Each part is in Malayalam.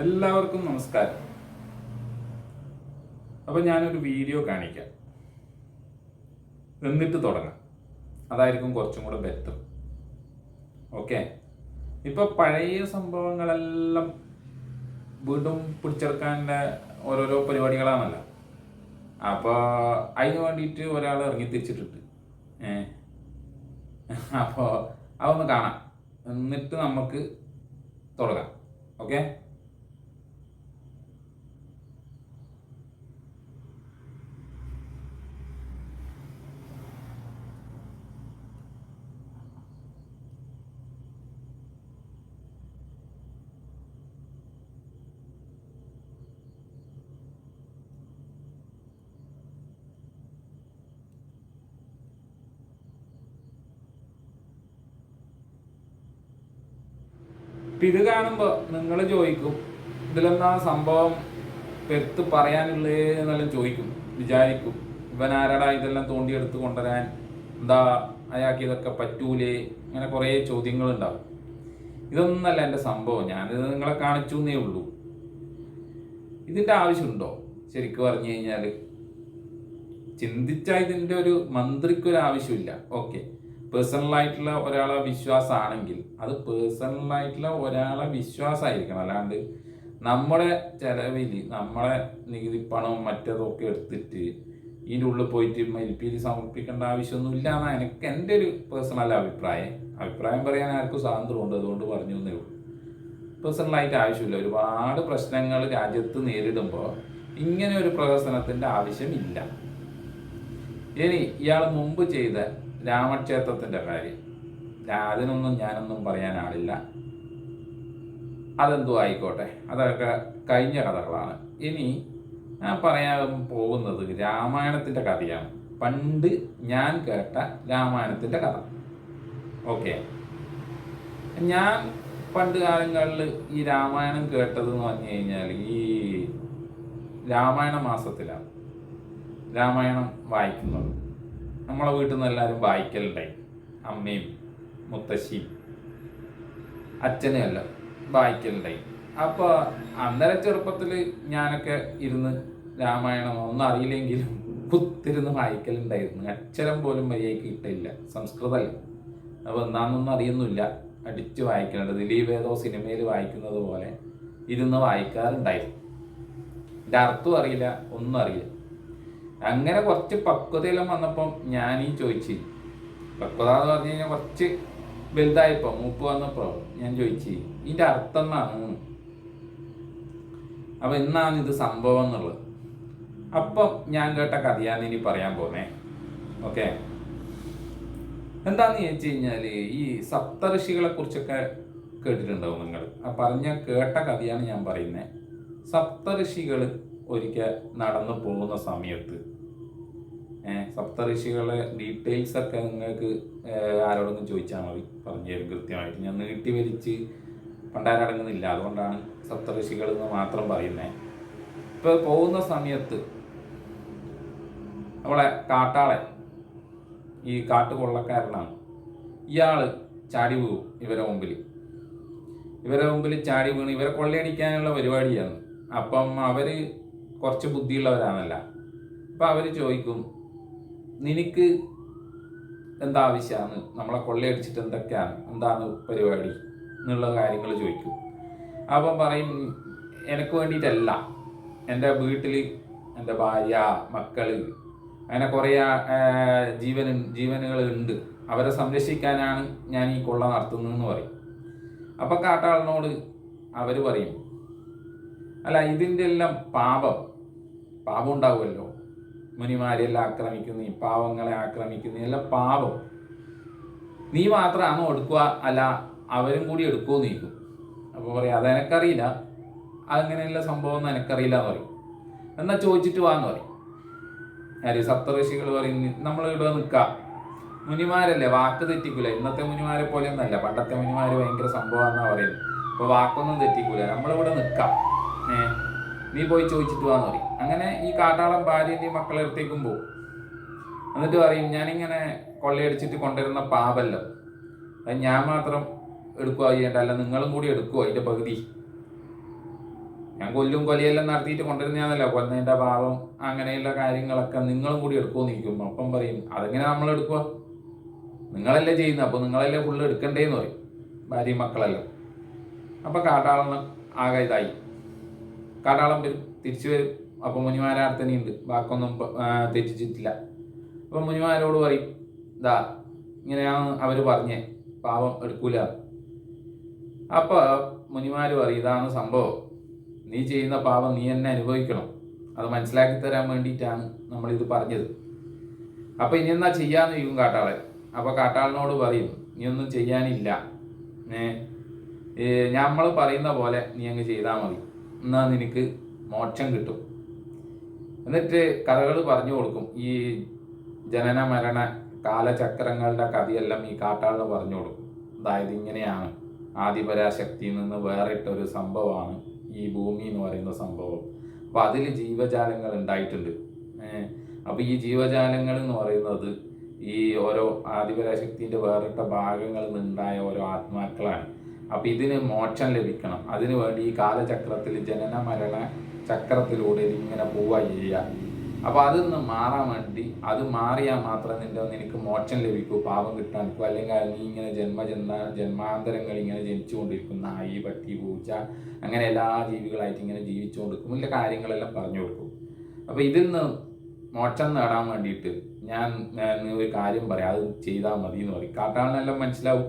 എല്ലാവർക്കും നമസ്കാരം. അപ്പൊ ഞാനൊരു വീഡിയോ കാണിക്കാം. എന്നിട്ട് തുടങ്ങാം. അതായിരിക്കും കുറച്ചും കൂടെ ബെറ്റർ ഓക്കെ ഇപ്പൊ പഴയ സംഭവങ്ങളെല്ലാം വീണ്ടും പിടിച്ചെടുക്കാന്റെ ഓരോരോ പരിപാടികളാണല്ലോ. അപ്പോൾ അതിന് വേണ്ടിയിട്ട് ഒരാൾ ഇറങ്ങി തിരിച്ചിട്ടുണ്ട് അപ്പോൾ അതൊന്ന് കാണാം. എന്നിട്ട് നമുക്ക് തുടങ്ങാം. ഓക്കെ ഇപ്പൊ ഇത് കാണുമ്പോൾ നിങ്ങൾ ചോദിക്കും ഇതിലെന്താ സംഭവം? പെരുത്ത് പറയാനുള്ളേ എന്നെല്ലാം ചോദിക്കും വിചാരിക്കും. ഇവൻ ആരാടാ? ഇതെല്ലാം തോണ്ടിയെടുത്ത് കൊണ്ടുവരാൻ? എന്താ അയാൾക്ക് ഇതൊക്കെ പറ്റൂലേ? അങ്ങനെ കുറേ ചോദ്യങ്ങൾ ഉണ്ടാവും ഇതൊന്നല്ല എന്റെ സംഭവം. ഞാനിത് നിങ്ങളെ കാണിച്ചു എന്നേ ഉള്ളൂ. ഇതിന്റെ ആവശ്യമുണ്ടോ? ശരിക്കും പറഞ്ഞു കഴിഞ്ഞാൽ ചിന്തിച്ചാൽ ഇതിന്റെ ഒരു മന്ത്രിക്കൊരു ആവശ്യമില്ല ഓക്കെ. പേഴ്സണലായിട്ടുള്ള ഒരാളെ വിശ്വാസമാണെങ്കിൽ അത് പേഴ്സണലായിട്ടുള്ള ഒരാളെ വിശ്വാസമായിരിക്കണം. അല്ലാണ്ട് നമ്മുടെ ചെലവിൽ നമ്മളെ നികുതി പണവും മറ്റതൊക്കെ എടുത്തിട്ട് ഇതിന്റെ ഉള്ളിൽ പോയിട്ട് മരിപ്പിയിൽ സമർപ്പിക്കേണ്ട ആവശ്യമൊന്നുമില്ല എന്നാണ് എനിക്ക് എന്റെ ഒരു പേഴ്സണൽ അഭിപ്രായം. അഭിപ്രായം പറയാൻ ആർക്കും സ്വാതന്ത്ര്യമുണ്ട്. അതുകൊണ്ട് പറഞ്ഞു എന്നേ ഉള്ളൂ. പേഴ്സണലായിട്ട് ആവശ്യമില്ല. ഒരുപാട് പ്രശ്നങ്ങൾ രാജ്യത്ത് നേരിടുമ്പോൾ ഇങ്ങനെ ഒരു പ്രവർത്തനത്തിന്റെ ആവശ്യമില്ല. ഇനി ഇയാൾ മുമ്പ് ചെയ്ത രാമക്ഷേത്രത്തിന്റെ കാര്യം. അതിനൊന്നും ഞാനൊന്നും പറയാൻ ആളില്ല. അതെന്തോ ആയിക്കോട്ടെ. അതൊക്കെ കഴിഞ്ഞ കഥകളാണ്. ഇനി ഞാൻ പറയാൻ പോകുന്നത് രാമായണത്തിന്റെ കഥയാണ്. പണ്ട് ഞാൻ കേട്ട രാമായണത്തിന്റെ കഥ. ഓക്കെ. ഞാൻ പണ്ട് കാലങ്ങളിൽ ഈ രാമായണം കേട്ടത് എന്ന് പറഞ്ഞു കഴിഞ്ഞാൽ ഈ രാമായണ മാസത്തിലാണ്. രാമായണം വായിക്കുന്നത്. നമ്മളെ വീട്ടിൽ നിന്ന് എല്ലാവരും വായിക്കലുണ്ടായി. അമ്മയും മുത്തശ്ശിയും അച്ഛനും എല്ലാം വായിക്കലുണ്ടായി. അപ്പോൾ അന്നേരം ചെറുപ്പത്തിൽ ഞാനൊക്കെ ഇരുന്ന് രാമായണം ഒന്നും അറിയില്ലെങ്കിലും കുത്തിരുന്ന് വായിക്കലുണ്ടായിരുന്നു. അക്ഷരം പോലും മര്യാദയ്ക്ക് കിട്ടില്ല സംസ്കൃതമല്ല അപ്പോൾ എന്താണെന്നൊന്നും അറിയുന്നില്ല അടിച്ച് വായിക്കലുണ്ട്. ദിലീപ് ഏതോ സിനിമയിൽ വായിക്കുന്നത് പോലെ ഇരുന്ന് വായിക്കാറുണ്ടായിരുന്നു. എന്റെ അർത്ഥം അറിയില്ല ഒന്നും അറിയില്ല. അങ്ങനെ കുറച്ച് പക്വതയെല്ലാം വന്നപ്പം ഞാനീ ചോദിച്ചു. പക്വത എന്ന് പറഞ്ഞു കഴിഞ്ഞാൽ കുറച്ച് വലുതായപ്പോ മൂപ്പ് വന്നപ്പോ ഞാൻ ചോദിച്ചു ഇതിന്റെ അർത്ഥം എന്നാണ് അപ്പൊ എന്നാണ് ഇത് സംഭവം എന്നുള്ളത്. അപ്പം ഞാൻ കേട്ട കഥയാണ് ഇനി പറയാൻ പോന്നേ. ഓക്കെ? എന്താന്ന് ചോദിച്ചു കഴിഞ്ഞാൽ ഈ സപ്തഋഷികളെ കുറിച്ചൊക്കെ കേട്ടിട്ടുണ്ടാവും നിങ്ങൾ. ആ പറഞ്ഞ കേട്ട കഥയാണ് ഞാൻ പറയുന്നത് സപ്തഋഷികൾ ഒരിക്കൽ നടന്നു പോകുന്ന സമയത്ത് ഏഹ് സപ്തഋഷികളെ ഡീറ്റെയിൽസ് ഒക്കെ നിങ്ങൾക്ക് ആരോടൊന്നും ചോദിച്ചാൽ മതി. പറഞ്ഞു തരും കൃത്യമായിട്ട്. ഞാൻ നീട്ടി വലിച്ച് പണ്ടാരടങ്ങുന്നില്ല. അതുകൊണ്ടാണ് സപ്തഋഷികൾ എന്ന് മാത്രം പറയുന്നത് ഇപ്പോൾ പോകുന്ന സമയത്ത് നമ്മളെ കാട്ടാളെ ഈ കാട്ടുകൊള്ളക്കാരനാണ്. ഇയാൾ ചാടി വീഴും ഇവരെ മുമ്പിൽ ഇവരെ മുമ്പിൽ ചാടി വീണ്. ഇവരെ കൊള്ളയടിക്കാനുള്ള പരിപാടിയാണ്. അപ്പം അവർ കുറച്ച് ബുദ്ധിയുള്ളവരാണല്ല. അപ്പം അവർ ചോദിക്കും നിനക്ക് എന്താ ആവശ്യമാണ് നമ്മളെ കൊള്ളയടിച്ചിട്ട് എന്തൊക്കെയാണ്? എന്താണ് പരിപാടി? എന്നുള്ള കാര്യങ്ങൾ ചോദിക്കും. അപ്പം പറയും എനിക്ക് വേണ്ടിയിട്ടല്ല. എന്റെ വീട്ടിൽ എന്റെ ഭാര്യ മക്കൾ അങ്ങനെ കുറേ ജീവൻ ജീവനുകൾ ഉണ്ട്. അവരെ സംരക്ഷിക്കാനാണ് ഞാൻ ഈ കൊള്ള നടത്തുന്നതെന്ന് പറയും. അപ്പം കാട്ടാളിനോട് അവർ പറയും അല്ല ഇതിന്റെ എല്ലാം പാപം. പാപം ഉണ്ടാവുമല്ലോ. മുനിമാരെല്ലാം ആക്രമിക്കുന്നു ഈ പാവങ്ങളെ ആക്രമിക്കുന്നു എല്ലാം പാവം. നീ മാത്രമാണോ എടുക്കുക അല്ല അവരും കൂടി എടുക്കുമോ നീക്കും അപ്പോൾ പറയാം അതെനക്കറിയില്ല. അങ്ങനെയുള്ള സംഭവം ഒന്നും എനിക്കറിയില്ല എന്ന് പറയും. എന്നാൽ ചോദിച്ചിട്ട് വാന്ന് പറയും. ആര് സപ്തഋഷികൾ പറയും നമ്മൾ ഇവിടെ നിൽക്കാം. മുനിമാരല്ലേ വാക്ക് തെറ്റിക്കൂല. ഇന്നത്തെ മുനിമാരെ പോലെ ഒന്നല്ല പണ്ടത്തെ മുനിമാര് ഭയങ്കര സംഭവമാണെന്നാണ് പറയുന്നത്. അപ്പൊ വാക്കൊന്നും തെറ്റിക്കൂല. നമ്മളിവിടെ നിൽക്കാം. ഏ നീ പോയി ചോദിച്ചിട്ട് വാന്ന് പറയും. അങ്ങനെ ഈ കാട്ടാളം ഭാര്യന്റെയും മക്കളെ അടുത്തേക്കും പോകും എന്നിട്ട് പറയും ഞാനിങ്ങനെ കൊള്ളയടിച്ചിട്ട് കൊണ്ടുവരുന്ന പാപല്ലോ അത് ഞാൻ മാത്രം എടുക്കുക ചെയ്യേണ്ട അല്ല നിങ്ങളും കൂടി എടുക്കുക അതിന്റെ പകുതി? ഞാൻ കൊല്ലും കൊലയെല്ലാം നടത്തിയിട്ട് കൊണ്ടുവരുന്നതാണല്ലോ കൊന്നതിന്റെ പാവം അങ്ങനെയുള്ള കാര്യങ്ങളൊക്കെ നിങ്ങളും കൂടി എടുക്കുമെന്ന് ഇരിക്കും അപ്പം പറയും അതെങ്ങനെ നമ്മൾ എടുക്കുക നിങ്ങളല്ലേ ചെയ്യുന്നത്. അപ്പോൾ നിങ്ങളല്ലേ ഫുള്ള് എടുക്കണ്ടേന്ന് പറയും. ഭാര്യയും മക്കളെല്ലാം. അപ്പോൾ കാട്ടാളന്ന് ആകെ ഇതായി. കാട്ടാളം വരും. തിരിച്ചു വരും അപ്പോൾ മുനിമാരാർത്തനിയുണ്ട് ബാക്കൊന്നും തെറ്റിച്ചിട്ടില്ല. അപ്പൊ മുനിമാരോട് പറയും ഇതാ ഇങ്ങനെയാണ് അവർ പറഞ്ഞേ. പാവം എടുക്കൂല. അപ്പോൾ മുനിമാര് പറയും ഇതാണ് സംഭവം. നീ ചെയ്യുന്ന പാവം നീ തന്നെ അനുഭവിക്കണം. അത് മനസ്സിലാക്കി തരാൻ വേണ്ടിയിട്ടാണ് ഇത് പറഞ്ഞത്. അപ്പോൾ ഇനി എന്നാ ചെയ്യാന്ന് ചോദിക്കും കാട്ടാളൻ. അപ്പോൾ കാട്ടാളിനോട് പറയും നീ ഒന്നും ചെയ്യാനില്ല. നമ്മൾ പറയുന്ന പോലെ നീ അങ്ങ് ചെയ്താൽ മതി. എന്നാൽ നിനക്ക് മോക്ഷം കിട്ടും. എന്നിട്ട് കഥകൾ പറഞ്ഞു കൊടുക്കും. ഈ ജനന മരണ കാലചക്രങ്ങളുടെ കഥയെല്ലാം ഈ കാട്ടാളന് പറഞ്ഞു കൊടുക്കും. അതായത് ഇങ്ങനെയാണ്. ആദിപരാശക്തിയിൽ നിന്ന് വേറിട്ടൊരു സംഭവമാണ് ഈ ഭൂമി എന്ന് പറയുന്ന സംഭവം. അപ്പൊ അതിൽ ജീവജാലങ്ങൾ ഉണ്ടായിട്ടുണ്ട്. അപ്പോൾ അപ്പൊ ഈ ജീവജാലങ്ങൾ എന്ന് പറയുന്നത് ഈ ഓരോ ആദിപരാശക്തിന്റെ വേറിട്ട ഭാഗങ്ങളിൽ നിന്നുണ്ടായ ഓരോ ആത്മാക്കളാണ്. അപ്പൊ ഇതിന് മോക്ഷം ലഭിക്കണം. അതിനു വേണ്ടി ഈ കാലചക്രത്തിൽ ജനന മരണ ചക്രത്തിലൂടെ ഇങ്ങനെ പോവുക ചെയ്യുക അപ്പൊ അതൊന്ന് മാറാൻ വേണ്ടി അത് മാറിയാൽ മാത്രം നിന്റെ നിനക്ക് മോക്ഷം ലഭിക്കൂ പാപം കിട്ടാൻ നിൽക്കൂ അല്ലെങ്കിൽ നീ ഇങ്ങനെ ജന്മജന്മ ജന്മാന്തരങ്ങൾ ഇങ്ങനെ ജനിച്ചുകൊണ്ടിരിക്കുന്ന നായി പട്ടി പൂച്ച അങ്ങനെ എല്ലാ ജീവികളായിട്ട് ഇങ്ങനെ ജീവിച്ചുകൊണ്ടിരിക്കും. ഇല്ല കാര്യങ്ങളെല്ലാം പറഞ്ഞു കൊടുക്കും. അപ്പോൾ ഇതിൽ നിന്ന് മോക്ഷം നേടാൻ വേണ്ടിയിട്ട് ഞാൻ ഒരു കാര്യം പറയാം. അത് ചെയ്താൽ മതി എന്ന് പറയും. കാട്ടാളനെല്ലാം മനസ്സിലാവും.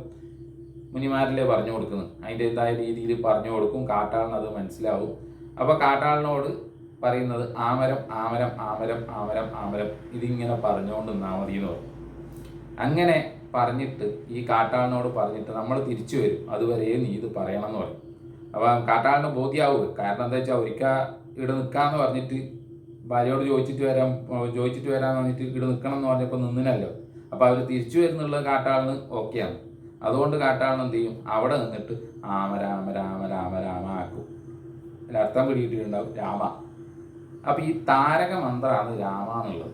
മുനിമാരല്ലേ പറഞ്ഞു കൊടുക്കുന്നത്. അതിന്റെതായ രീതിയിൽ പറഞ്ഞു കൊടുക്കും. കാട്ടാളിന് അത് മനസ്സിലാവും. അപ്പോൾ കാട്ടാളിനോട് പറയുന്നത് ആമരം ആമരം ആമരം ആമരം ആമരം. ഇതിങ്ങനെ പറഞ്ഞുകൊണ്ട് നിന്നാൽ മതി എന്ന് പറയും അങ്ങനെ പറഞ്ഞിട്ട് ഈ കാട്ടാളിനോട് പറഞ്ഞിട്ട് നമ്മൾ തിരിച്ചു വരും. അതുവരെ നീ ഇത് പറയണം എന്ന് പറയും. അപ്പം കാട്ടാളിന് ബോധ്യാവും കാരണം എന്താ വെച്ചാൽ ഒരിക്കൽ ഇവിടെ നിൽക്കാന്ന് പറഞ്ഞിട്ട് ഭാര്യയോട് ചോദിച്ചിട്ട് വരാം ചോദിച്ചിട്ട് വരാമെന്ന് പറഞ്ഞിട്ട് ഇവിടെ നിൽക്കണം എന്ന് പറഞ്ഞപ്പോൾ നിന്നിനല്ലോ അപ്പോൾ അവർ തിരിച്ചു വരുന്നുള്ളത് കാട്ടാളിന് ഓക്കെയാണ് അതുകൊണ്ട് കാട്ടാളിന് എന്ത് ചെയ്യും? അവിടെ നിന്നിട്ട് ആമ രാമ രാമ രാമ രാമ ആക്കും. അതിന്റെ അർത്ഥം പിടിയിട്ടുണ്ടാവും രാമ. അപ്പൊ ഈ താരക മന്ത്രമാണ് രാമ എന്നുള്ളത്.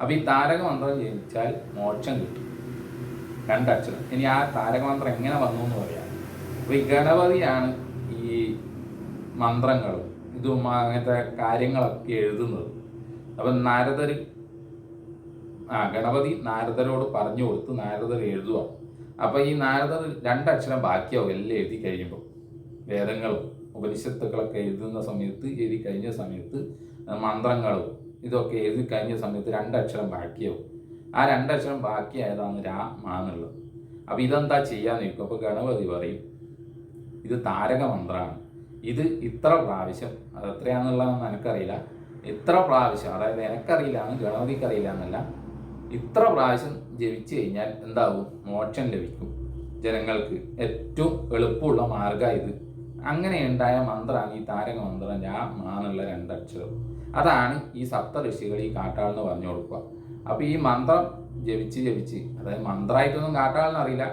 അപ്പൊ ഈ താരക മന്ത്രം ജനിച്ചാൽ മോക്ഷം കിട്ടും. രണ്ടക്ഷരം. ഇനി ആ താരക മന്ത്രം എങ്ങനെ വന്നു എന്ന് പറയാം. അപ്പൊ ഈ ഗണപതിയാണ് ഈ മന്ത്രങ്ങളും ഇതും അങ്ങനത്തെ കാര്യങ്ങളൊക്കെ എഴുതുന്നത്. അപ്പൊ നാരദര് ആ ഗണപതി നാരദരോട് പറഞ്ഞു കൊടുത്ത് നാരദർ എഴുതുക അപ്പൊ ഈ നാരദർ രണ്ടക്ഷരം ബാക്കിയാവും എല്ലാം എഴുതി കഴിയുമ്പോൾ വേദങ്ങളും ഉപനിഷത്തുക്കളൊക്കെ എഴുതുന്ന സമയത്ത് എഴുതി കഴിഞ്ഞ സമയത്ത് മന്ത്രങ്ങളും ഇതൊക്കെ എഴുതി കഴിഞ്ഞ സമയത്ത് രണ്ടക്ഷരം ബാക്കിയാവും. ആ രണ്ടക്ഷരം ബാക്കിയായതാണ് രാ മാന്നുള്ളത് അപ്പൊ ഇതെന്താ ചെയ്യാന്ന് ചോദിക്കും. അപ്പൊ ഗണപതി പറയും ഇത് താരക മന്ത്രമാണ് ഇത് ഇത്ര പ്രാവശ്യം അത് എത്രയാണെന്നുള്ളതെന്ന് എനിക്കറിയില്ല. ഇത്ര പ്രാവശ്യം അതായത് എനിക്കറിയില്ല എന്ന് ഗണപതിക്കറിയില്ല എന്നല്ല. ഇത്ര പ്രാവശ്യം ജപിച്ചു കഴിഞ്ഞാൽ എന്താവും? മോക്ഷം ലഭിക്കും. ജനങ്ങൾക്ക് ഏറ്റവും എളുപ്പമുള്ള മാർഗം ഇത്. അങ്ങനെ ഉണ്ടായ മന്ത്രമാണ് ഈ താരക മന്ത്രം രാ മാന്നുള്ള രണ്ടക്ഷരം. അതാണ് ഈ സപ്ത ഋഷികൾ ഈ കാട്ടാളെന്ന് പറഞ്ഞു കൊടുക്കുക. അപ്പോൾ ഈ മന്ത്രം ജപിച്ച് ജപിച്ച് അതായത് മന്ത്രമായിട്ടൊന്നും കാട്ടാളിന് അറിയില്ല.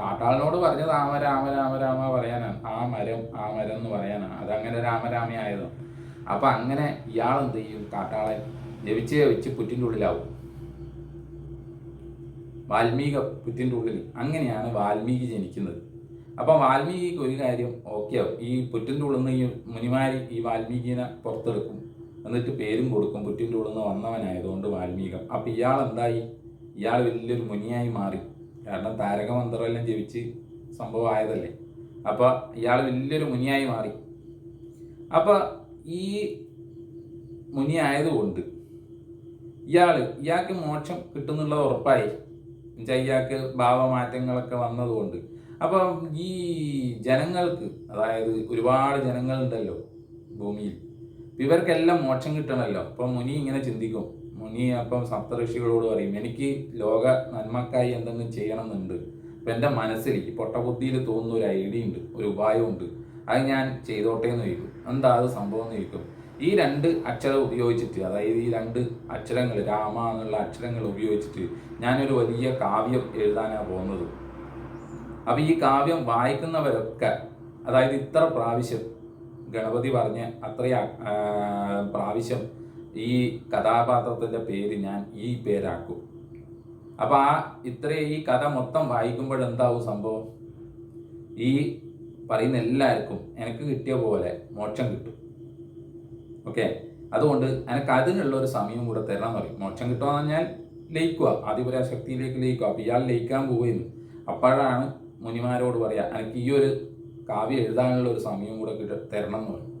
കാട്ടാളിനോട് പറഞ്ഞത് ആമ രാമ രാമ രാമ പറയാനാണ്. ആ മരം ആ മരം എന്ന് പറയാനാണ്. അതങ്ങനെ രാമരാമയായതോ. അപ്പൊ അങ്ങനെ ഇയാൾ എന്ത് ചെയ്യും? കാട്ടാളൻ ജപിച്ച് ജപിച്ച് പുറ്റിന്റെ ഉള്ളിലാവും. വാൽമീക പുറ്റിന്റെ ഉള്ളിൽ അങ്ങനെയാണ് വാൽമീകി ജനിക്കുന്നത്. അപ്പം വാൽമീകിക്ക് ഒരു കാര്യം ഓക്കെ ആവും. ഈ പുറ്റിന്റെ ഉള്ളിൽ നിന്ന് ഈ മുനിമാരി ഈ വാൽമീകിനെ പുറത്തെടുക്കും. എന്നിട്ട് പേരും കൊടുക്കും. പുറ്റിന്റെ ഉള്ളിൽ നിന്ന് വന്നവനായതുകൊണ്ട് വാൽമീകം. അപ്പം ഇയാൾ എന്തായി? ഇയാൾ വലിയൊരു മുനിയായി മാറി. കാരണം താരകമന്ത്രമെല്ലാം ജപിച്ച് സംഭവം ആയതല്ലേ അപ്പോൾ ഇയാൾ വലിയൊരു മുനിയായി മാറി. അപ്പോൾ ഈ മുനി ആയതുകൊണ്ട് ഇയാൾ ഇയാൾക്ക് മോക്ഷം കിട്ടുന്നുള്ള ഉറപ്പായി. ഇയാൾക്ക് ഭാവമാറ്റങ്ങളൊക്കെ വന്നതുകൊണ്ട്. അപ്പം ഈ ജനങ്ങൾക്ക് അതായത് ഒരുപാട് ജനങ്ങളുണ്ടല്ലോ ഭൂമിയിൽ ഇവർക്കെല്ലാം മോക്ഷം കിട്ടണമല്ലോ അപ്പം മുനി ഇങ്ങനെ ചിന്തിക്കും. മുനി അപ്പം സപ്തഋഷികളോട് പറയും എനിക്ക് ലോക നന്മക്കായി എന്തെങ്കിലും ചെയ്യണമെന്നുണ്ട്. അപ്പം എന്റെ മനസ്സിൽ ഈ പൊട്ടബുദ്ധിയിൽ തോന്നുന്ന ഒരു ഐഡിയ ഉണ്ട് ഒരു ഉപായമുണ്ട്. അത് ഞാൻ ചെയ്തോട്ടേ എന്ന് ചോദിക്കും. എന്താ അത് സംഭവം എന്ന് ചോദിക്കും. ഈ രണ്ട് അക്ഷരം ഉപയോഗിച്ചിട്ട് അതായത് ഈ രണ്ട് അക്ഷരങ്ങൾ രാമ എന്നുള്ള അക്ഷരങ്ങൾ ഉപയോഗിച്ചിട്ട് ഞാനൊരു വലിയ കാവ്യം എഴുതാനാണ് പോകുന്നത്. അപ്പം ഈ കാവ്യം വായിക്കുന്നവരൊക്കെ അതായത് ഇത്ര പ്രാവശ്യം ഗണപതി പറഞ്ഞ അത്രയും പ്രാവശ്യം ഈ കഥാപാത്രത്തിന്റെ പേര് ഞാൻ ഈ പേരാക്കും. അപ്പോൾ ആ ഇത്രയും ഈ കഥ മൊത്തം വായിക്കുമ്പോൾ എന്താവും സംഭവം? ഈ പറയുന്ന എല്ലാവർക്കും എനിക്ക് കിട്ടിയ പോലെ മോക്ഷം കിട്ടും. ഓക്കെ? അതുകൊണ്ട് എനിക്ക് അതിനുള്ള ഒരു സമയം കൂടെ തരണം പറയും. മോക്ഷം കിട്ടുക പറഞ്ഞാൽ ലയിക്കുക. ആദിപുര ശക്തിയിലേക്ക് ലയിക്കുക. അപ്പോൾ ഇയാൾ ലയിക്കാൻ പോകുന്നു അപ്പോഴാണ് മുനിമാരോട് പറയുക എനിക്ക് ഈ ഒരു കാവ്യം എഴുതാനുള്ള ഒരു സമയം കൂടെ കിട്ട തരണം എന്ന് പറയും.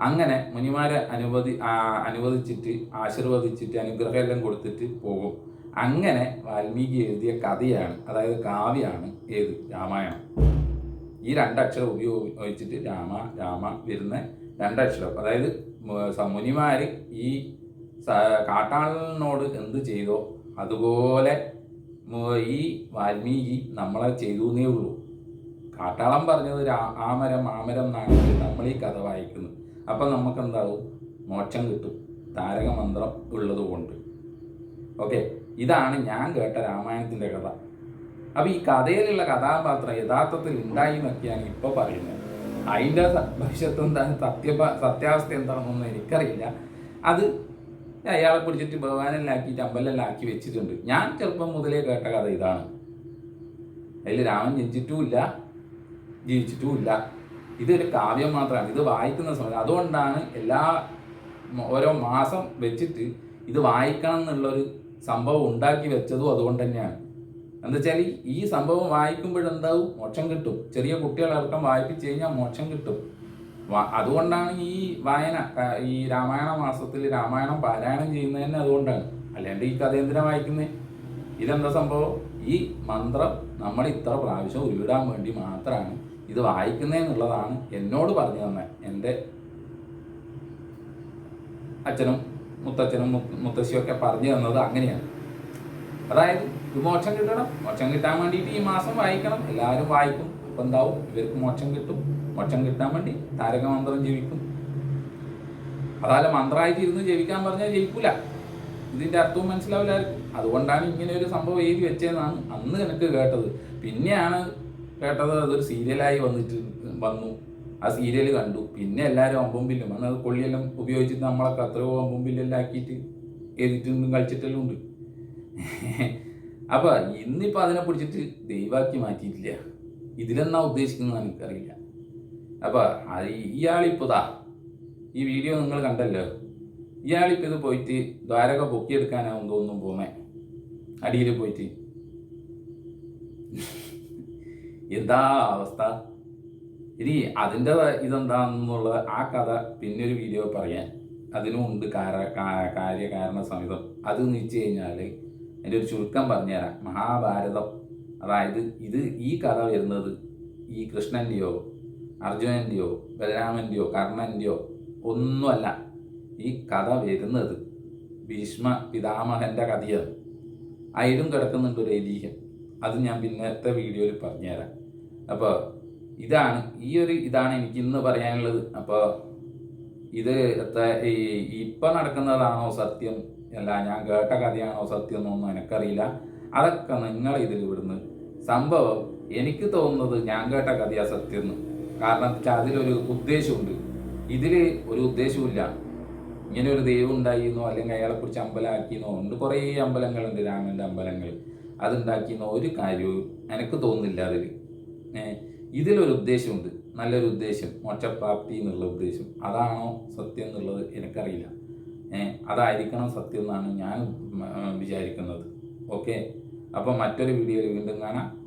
അങ്ങനെ മുനിമാരെ അനുവദി അനുവദിച്ചിട്ട് ആശീർവദിച്ചിട്ട് അനുഗ്രഹം എല്ലാം കൊടുത്തിട്ട് പോകും. അങ്ങനെ വാൽമീകി എഴുതിയ കഥയാണ് അതായത് കാവ്യാണ് ഏത്? രാമായണം. ഈ രണ്ടക്ഷരം ഉപയോഗിച്ചിട്ട് രാമ രാമ വരുന്ന രണ്ടക്ഷരം അതായത് മുനിമാർ ഈ കാട്ടാളനോട് എന്ത് ചെയ്തോ അതുപോലെ ഈ വാൽമീകി നമ്മളെ ചെയ്തു എന്നേ ഉള്ളൂ. കാട്ടാളം പറഞ്ഞത് ആമരം ആമരം എന്നാണ് നമ്മൾ ഈ കഥ വായിക്കുന്നത് അപ്പം നമുക്ക് എന്താവും മോക്ഷം കിട്ടും. താരകമന്ത്രം ഉള്ളത് കൊണ്ട് ഓക്കെ. ഇതാണ് ഞാൻ കേട്ട രാമായണത്തിന്റെ കഥ. അപ്പോൾ ഈ കഥയിലുള്ള കഥാപാത്രം യഥാർത്ഥത്തിൽ ഉണ്ടായി എന്നൊക്കെയാണ് ഇപ്പോൾ പറയുന്നത്. അതിന്റെ ഭവിഷ്യത്ത് എന്താണ്? സത്യ സത്യാവസ്ഥ എന്താണെന്നൊന്നും എനിക്കറിയില്ല. അത് അയാളെ പിടിച്ചിട്ട് ഭഗവാനെല്ലാക്കിയിട്ട് അമ്പലെല്ലാക്കി വെച്ചിട്ടുണ്ട്. ഞാൻ ചെറുപ്പം മുതലേ കേട്ട കഥ ഇതാണ്. അതിൽ രാമൻ ജനിച്ചിട്ടുമില്ല ജീവിച്ചിട്ടുമില്ല. ഇതൊരു കാവ്യം മാത്രമാണ്. ഇത് വായിക്കുന്ന സമയത്ത് അതുകൊണ്ടാണ് എല്ലാ ഓരോ മാസം വെച്ചിട്ട് ഇത് വായിക്കണം എന്നുള്ളൊരു സംഭവം ഉണ്ടാക്കി വെച്ചതും അതുകൊണ്ട് തന്നെയാണ്. എന്താ ഈ സംഭവം വായിക്കുമ്പോഴെന്താവും? മോക്ഷം കിട്ടും. ചെറിയ കുട്ടികളടക്കം വായിപ്പിച്ച് കഴിഞ്ഞാൽ മോക്ഷം കിട്ടും. അതുകൊണ്ടാണ് ഈ വായന ഈ രാമായണ മാസത്തിൽ രാമായണം പാരായണം ചെയ്യുന്നത് തന്നെ അതുകൊണ്ടാണ്. അല്ലാണ്ട് ഈ കഥ എന്തിനാ വായിക്കുന്നത് ഇതെന്താ സംഭവം? ഈ മന്ത്രം നമ്മൾ ഇത്ര പ്രാവശ്യം ഉരുവിടാൻ വേണ്ടി മാത്രമാണ് ഇത് വായിക്കുന്നതെന്നുള്ളതാണ് എന്നോട് പറഞ്ഞു തന്നെ. എന്റെ അച്ഛനും മുത്തച്ഛനും മുത്തശ്ശിയൊക്കെ പറഞ്ഞു തന്നത് അങ്ങനെയാണ്. അതായത് മോക്ഷം കിട്ടണം. മോക്ഷം കിട്ടാൻ വേണ്ടിയിട്ട് ഈ മാസം വായിക്കണം. എല്ലാവരും വായിക്കും. ഇപ്പം എന്താവും? ഇവർക്ക് മോക്ഷം കിട്ടും. മോക്ഷം കിട്ടാൻ വേണ്ടി താരകമന്ത്രം ജപിക്കും അതായത് മന്ത്രമായിട്ട് ഇരുന്ന് ജപിക്കാൻ പറഞ്ഞാൽ ജയിക്കൂല. ഇതിന്റെ അർത്ഥവും മനസ്സിലാവില്ലായിരിക്കും അതുകൊണ്ടാണ് ഇങ്ങനെ ഒരു സംഭവം എഴുതി വെച്ചതെന്നാണ് അന്ന് എനിക്ക് കേട്ടത്. പിന്നെയാണ് കേട്ടത് അതൊരു സീരിയലായി വന്നിട്ട് വന്നു. ആ സീരിയൽ കണ്ടു. പിന്നെ എല്ലാവരും അമ്പുമ്പില്ലും അന്ന് അത് കൊള്ളിയെല്ലാം ഉപയോഗിച്ചിട്ട് നമ്മളൊക്കെ അത്രയോ അമ്പുമ്പില്ലെല്ലാം ആക്കിയിട്ട് എഴുതിയിട്ടും കളിച്ചിട്ടെല്ലാം ഉണ്ട്. അപ്പൊ ഇന്നിപ്പോ അതിനെ പിടിച്ചിട്ട് ദൈവാക്കി മാറ്റിയിട്ടില്ല. ഇതിലെന്നാ ഉദ്ദേശിക്കുന്നത് എനിക്കറിയില്ല. അപ്പൊ അത് ഇയാളിപ്പോ ദാ ഈ വീഡിയോ നിങ്ങൾ കണ്ടല്ലോ. ഇയാളിപ്പോ ഇത് പോയിട്ട് ദ്വാരക പൊക്കിയെടുക്കാനാവും തോന്നും പോമേ അടിയിൽ പോയിട്ട്. എന്താ അവസ്ഥ? ഇനി അതിന്റെ ഇതെന്താന്നുള്ള ആ കഥ പിന്നെ ഒരു വീഡിയോ പറയാൻ. അതിനുമുണ്ട് കാര കാര്യകാരണ സമിതം അത് നിശ്ചയിച്ചു കഴിഞ്ഞാൽ അതിന്റെ ഒരു ചുരുക്കം പറഞ്ഞുതരാം. മഹാഭാരതം. അതായത് ഇത് ഈ കഥ വരുന്നത് ഈ കൃഷ്ണന്റെയോ അർജുനന്റെയോ ബലരാമന്റെയോ കർണന്റെയോ ഒന്നുമല്ല. ഈ കഥ വരുന്നത് ഭീഷ്മ പിതാമഹന്റെ കഥയാണ്. അതിലും കിടക്കുന്നുണ്ട് ഒരു ഐതിഹ്യം. അത് ഞാൻ പിന്നത്തെ വീഡിയോയിൽ പറഞ്ഞുതരാം. അപ്പോൾ ഇതാണ് ഈ ഒരു ഇതാണ് എനിക്ക് ഇന്ന് പറയാനുള്ളത്. അപ്പോൾ ഇത് ഈ ഇപ്പം നടക്കുന്നതാണോ സത്യം? അല്ല ഞാൻ കേട്ട കഥയാണോ സത്യം എന്നൊന്നും എനിക്കറിയില്ല. അതൊക്കെ നിങ്ങൾ ഇതിൽ വിടുന്നു. സംഭവം എനിക്ക് തോന്നുന്നത് ഞാൻ കേട്ട കഥയാ സത്യം എന്ന് കാരണം വെച്ചാൽ അതിലൊരു ഉദ്ദേശമുണ്ട്. ഇതിൽ ഒരു ഉദ്ദേശവുമില്ല. ഇങ്ങനെ ഒരു ദൈവം ഉണ്ടായിരുന്നോ അല്ലെങ്കിൽ അയാളെ കുറിച്ച് അമ്പലമാക്കിയെന്നോ ഉണ്ട് കുറേ അമ്പലങ്ങളുണ്ട് രാമന്റെ അമ്പലങ്ങൾ. അതുണ്ടാക്കിയെന്നോ ഒരു കാര്യവും എനിക്ക് തോന്നുന്നില്ല അതിൽ ഇതിലൊരു ഉദ്ദേശമുണ്ട്. നല്ലൊരു ഉദ്ദേശം. മോക്ഷപ്രാപ്തി എന്നുള്ള ഉദ്ദേശം. അതാണോ സത്യം എന്നുള്ളത് എനിക്കറിയില്ല. അതായിരിക്കണം സത്യം എന്നാണ് ഞാൻ വിചാരിക്കുന്നത്. ഓക്കെ? അപ്പോൾ മറ്റൊരു വീഡിയോയിൽ വീണ്ടും കാണാം.